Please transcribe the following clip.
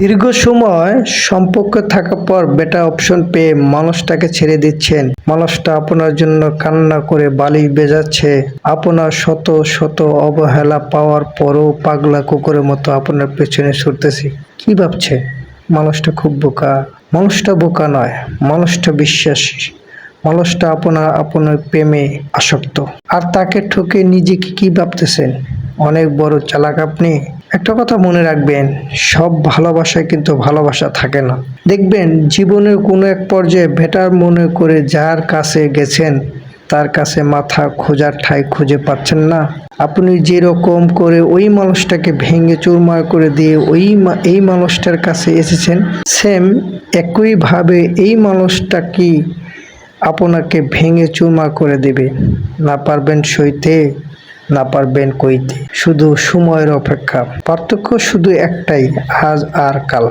দীর্ঘ সময় সম্পর্ক থাকার পর বেটা অপশন পেয়ে মানুষটাকে ছেড়ে দিচ্ছেন। মানুষটা আপনার জন্য কান্না করে বালি বেজাচ্ছে। আপনার শত শত অবহেলা পাওয়ার পরও পাগলা কুকুরের মতো আপনার পেছনে ছুটতেছি। কি ভাবছে? মানুষটা খুব বোকা। মানুষটা বোকা নয়, মানুষটা বিশ্বাসী। মানুষটা আপনার আপনার প্রেমে আসক্ত। আর তাকে ঠকে নিজেকে কি ভাবতেছেন? অনেক বড় চালাক আপনি। একটা কথা মনে রাখবেন, সব ভালোবাসায় কিন্তু ভালোবাসা থাকে না। দেখবেন, জীবনের কোনো এক পর্যায়ে বেটার মনে করে যার কাছে গেছেন, তার কাছে মাথা খোঁজার ঠাই খুঁজে পাচ্ছেন না। আপনি যেরকম করে ওই মানুষটাকে ভেঙে চুরমার করে দিয়ে ওই এই মানুষটার কাছে এসেছেন, সেম একইভাবে এই মানুষটা কি আপনাকে ভেঙে চুরমার করে দেবে? না পারবেন সইতে? না পারবেন কইতে। শুধু সময়ের অপেক্ষা। পার্থক্য শুধু একটাই আজ আর কাল।